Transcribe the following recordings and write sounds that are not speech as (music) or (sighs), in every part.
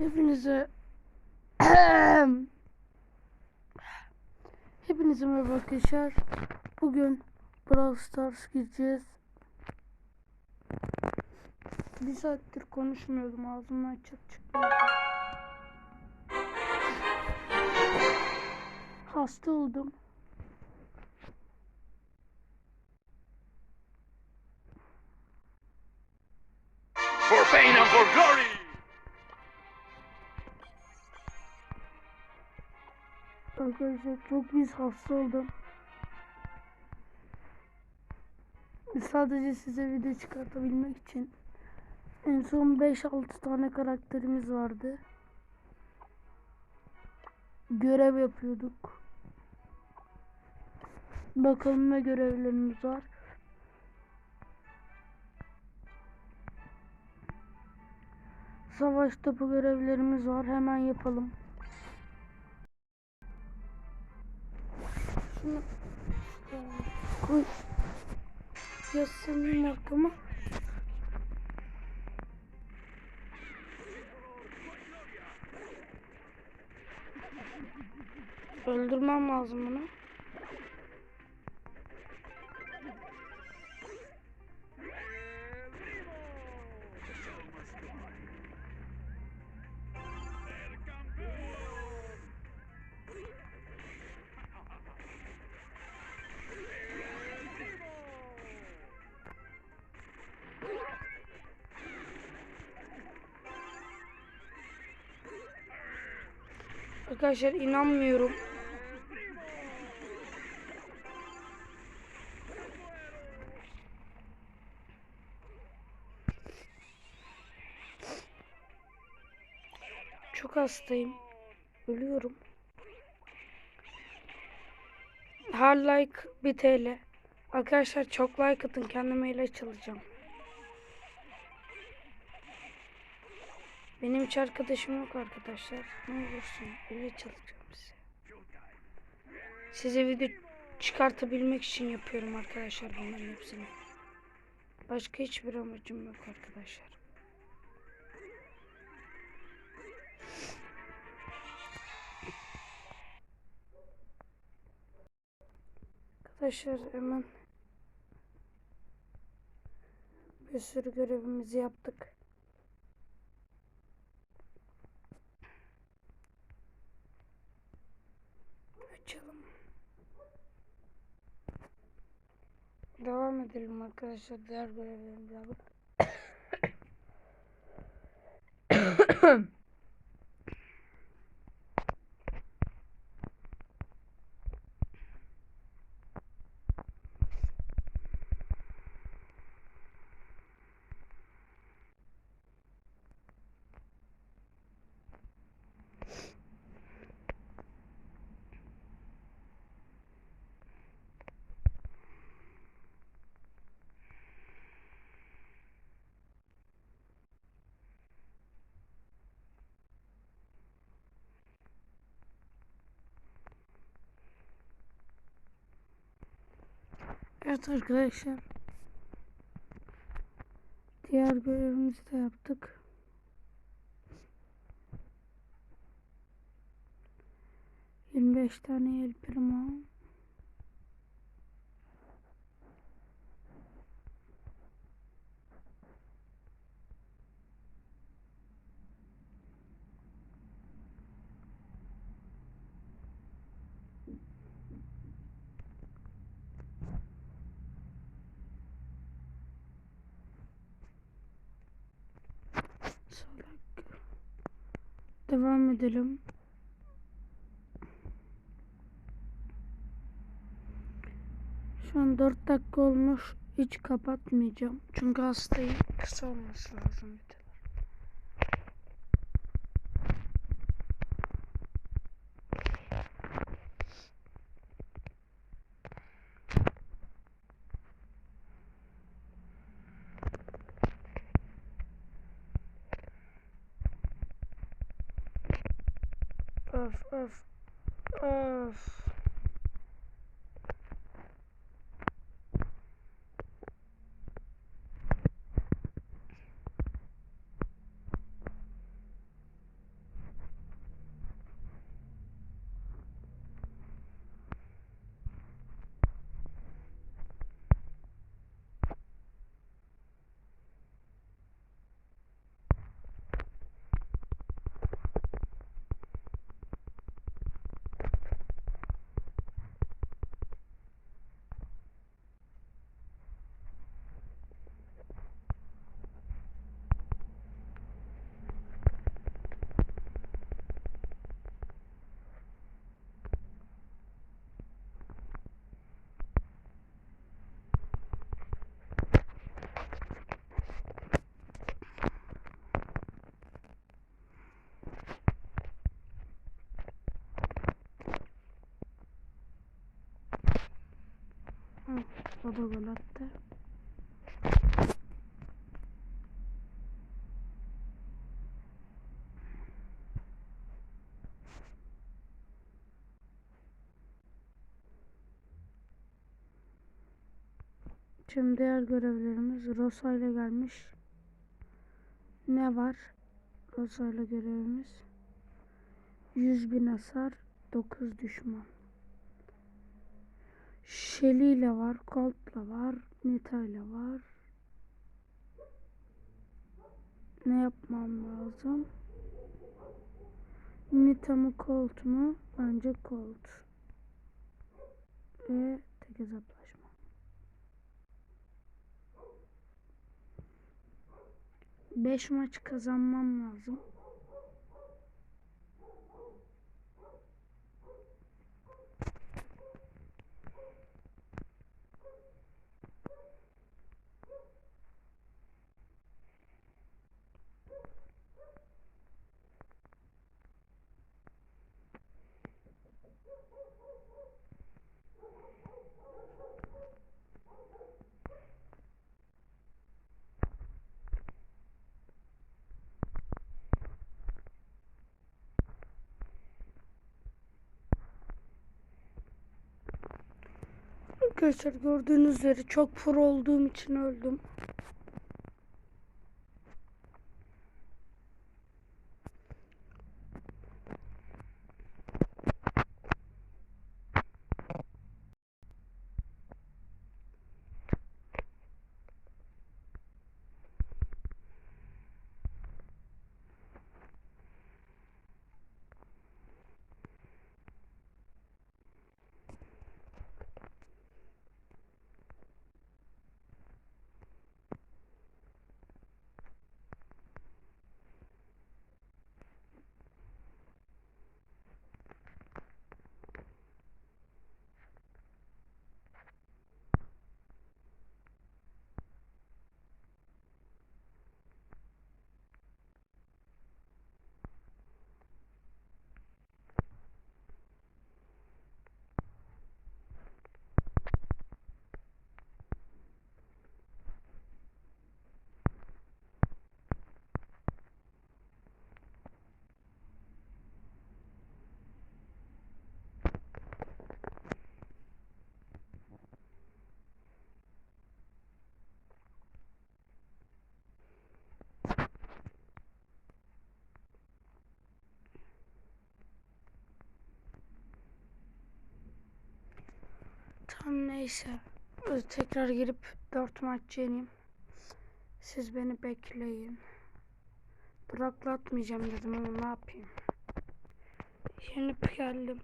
Hepinize Hepinize merhaba arkadaşlar. Bugün Brawl Stars gireceğiz. Bir saattir konuşmuyordum ağzımdan çıt çıkmıyordu. Hasta oldum. for pain and for glory. Arkadaşlar çok biz hasta oldum. Sadece size video çıkartabilmek için en son 5-6 tane karakterimiz vardı. Görev yapıyorduk. Bakalım ne görevlerimiz var. Savaş topu görevlerimiz var. Hemen yapalım. Şunu koy. Yaslanayım arkama. Öldürmem lazım bunu. Arkadaşlar inanmıyorum. Çok hastayım. Ölüyorum. Her like 1 TL. Arkadaşlar çok like atın kendime ilaç alacağım. Benim hiç arkadaşım yok arkadaşlar. Ne olursun ilaç alacağım size. Size video çıkartabilmek için yapıyorum arkadaşlar bunların hepsini. Başka hiçbir amacım yok arkadaşlar. Arkadaşlar hemen bir sürü görevimizi yaptık. Açalım. Devam edelim arkadaşlar diğer görevlerimize. (coughs) Evet arkadaşlar. Diğer görevimizi de yaptık. Yirmi beş tane el primo. Devam edelim. Şu an 4 dakika olmuş. Hiç kapatmayacağım. Çünkü hastayım. Kısa olması lazım videolar. Öf öf. Öf. O da gol attı. Şimdi diğer görevlerimiz Rosa ile gelmiş. Ne var? Rosa ile görevimiz. 100 bin hasar, 9 düşman. Shelly ile var, Colt'la var, Nita ile var. Ne yapmam lazım? Nita mı Colt mu? Bence Colt. Ve tek hesaplaşma. Beş maç kazanmam lazım. Arkadaşlar gördüğünüz üzere çok pro olduğum için öldüm. Tamam neyse. Tekrar girip 4 maç yeneyim. Siz beni bekleyin. Duraklatmayacağım dedim ama ne yapayım. Yenip geldim.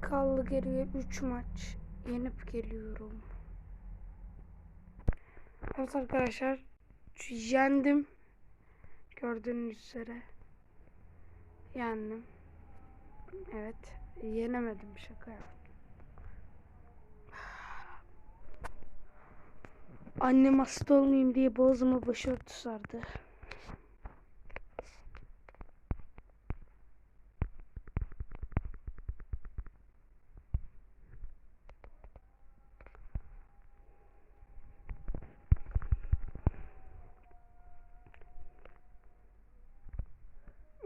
Kaldı geriye 3 maç. Yenip geliyorum. Evet arkadaşlar. Yendim. Gördüğünüz üzere. Yendim. Evet. Yenemedim şaka yaptım. (sighs) Annem hasta olmayayım diye boğazıma başörtü sardı.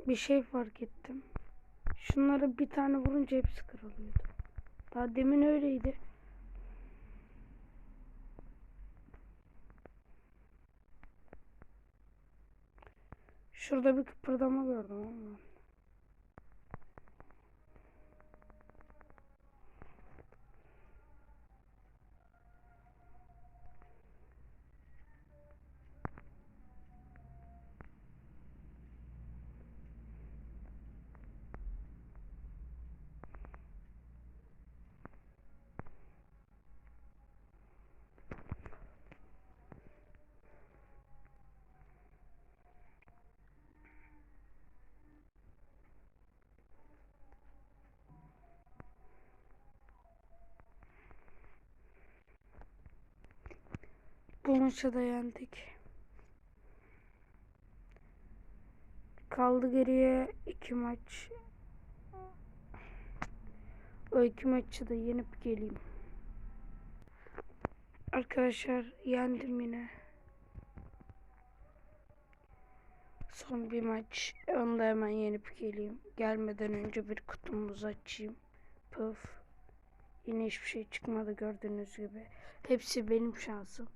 Bir şey fark ettim. Şunları bir tane vurunca hepsi kırılıyordu. Daha demin öyleydi. Şurada bir kıpırdama gördüm ama. Bu maçı da yendik. Kaldı geriye iki maç. O iki maçı da yenip geleyim. Arkadaşlar yendim yine. Son bir maç. Onu da hemen yenip geleyim. Gelmeden önce bir kutumuzu açayım. Pıf. Yine hiçbir şey çıkmadı gördüğünüz gibi. Hepsi benim şansım.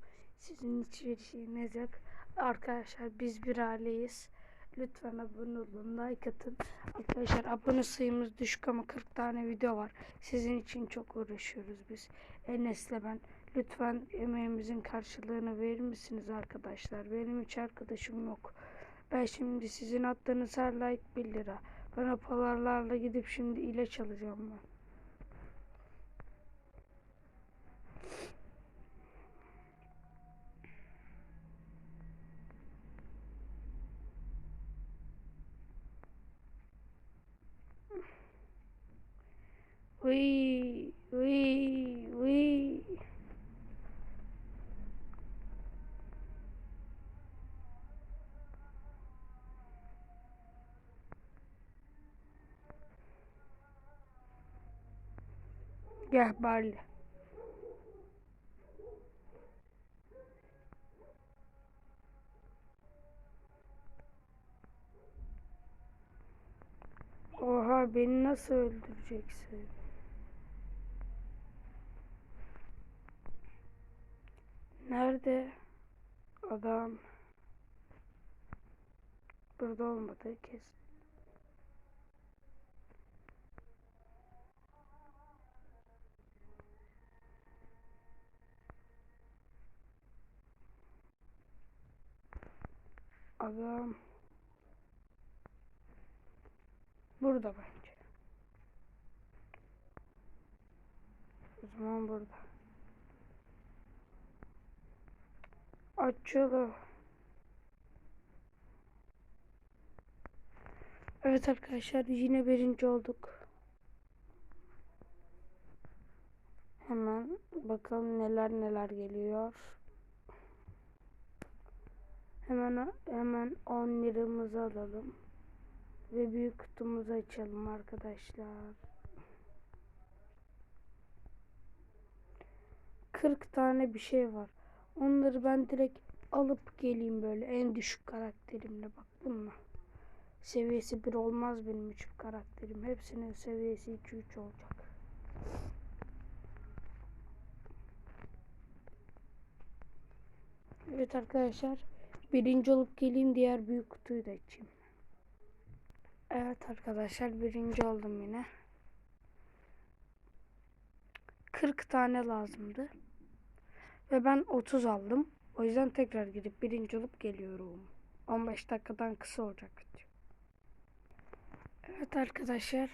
Sizin hiçbir şeyiniz yok. Arkadaşlar biz bir aileyiz. Lütfen abone olun, like atın. Arkadaşlar abone sayımız düşük ama 40 tane video var. Sizin için çok uğraşıyoruz biz. Enes'le ben. Lütfen emeğimizin karşılığını verir misiniz arkadaşlar? Benim hiç arkadaşım yok. Ben şimdi sizin attığınız her like 1 lira. Ben o paralarla gidip şimdi ilaç alacağım ben. Uy, uy, bari. Oha beni nasıl öldüreceksin? Nerede adam? Burada olmadı kesin. Adam burada bence. O zaman burada. Açılı. Evet arkadaşlar yine birinci olduk. Hemen bakalım neler neler geliyor. Hemen hemen 10 liramızı alalım. Ve büyük kutumuzu açalım arkadaşlar. 40 tane bir şey var. Onları ben direkt alıp geleyim böyle en düşük karakterimle bak bununla. Seviyesi 1 olmaz benim hiçbir karakterim. Hepsinin seviyesi 2-3 olacak. Evet arkadaşlar. Birinci olup geleyim diğer büyük kutuyu da açayım. Evet arkadaşlar birinci oldum yine. 40 tane lazımdı. Ve ben 30 aldım. O yüzden tekrar gidip birinci olup geliyorum. 15 dakikadan kısa olacak. Evet arkadaşlar.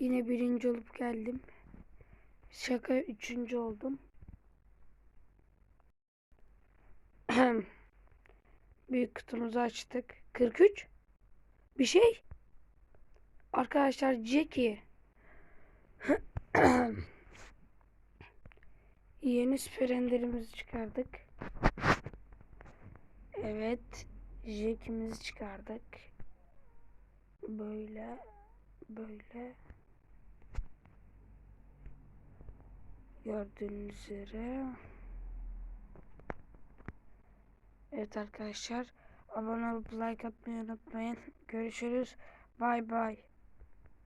Yine birinci olup geldim. Şaka üçüncü oldum. (clears throat) Büyük kutumuzu açtık. 43. Bir şey. Arkadaşlar Jackie. (clears throat) Yeni süper enderimizi çıkardık. Evet. Jack'imizi çıkardık. Böyle. Böyle. Gördüğünüz üzere. Evet arkadaşlar. Abone olup like atmayı unutmayın. Görüşürüz. Bay bay.